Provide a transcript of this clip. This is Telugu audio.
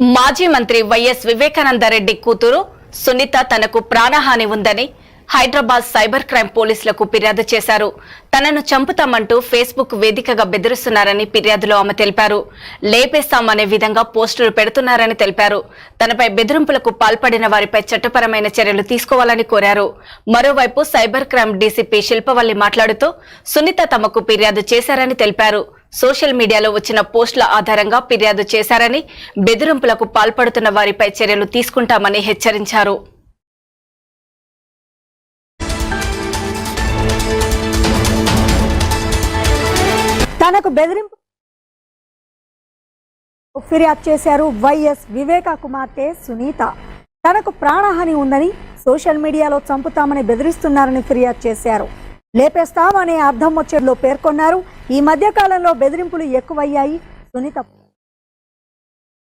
మాజీ మంత్రి వైఎస్ వివేకానందరెడ్డి కూతురు సునీత తనకు ప్రాణహాని ఉందని హైదరాబాద్ సైబర్ క్రైమ్ పోలీసులకు ఫిర్యాదు చేశారు. తనను చంపుతామంటూ ఫేస్బుక్ వేదికగా బెదిరిస్తున్నారని ఫిర్యాదులో ఆమె తెలిపారు. లేపేస్తామనే విధంగా పోస్టులు పెడుతున్నారని తెలిపారు. తనపై బెదిరింపులకు పాల్పడిన వారిపై చట్టపరమైన చర్యలు తీసుకోవాలని కోరారు. మరోవైపు సైబర్ క్రైమ్ డీసీపీ శిల్పవల్లి మాట్లాడుతూ సునీత తమకు ఫిర్యాదు చేశారని తెలిపారు. సోషల్ మీడియాలో వచ్చిన పోస్టుల ఆధారంగా ఫిర్యాదు చేశారని బెదిరింపులకు పాల్పడుతున్న వారిపై చర్యలు తీసుకుంటామని హెచ్చరించారు. తనకు బెదిరింపు ఫిర్యాదు చేశారు వైఎస్ వివేక కుమార్తె సునీత. తనకు ప్రాణహాని ఉందని సోషల్ మీడియాలో చంపుతామని బెదిరిస్తున్నారని ఫిర్యాదు చేశారు. లేపేస్తామనే అర్థం వచ్చేలో పేర్కొన్నారు. ఈ మధ్య కాలంలో బెదిరింపులు ఎక్కువయ్యాయి. సునీత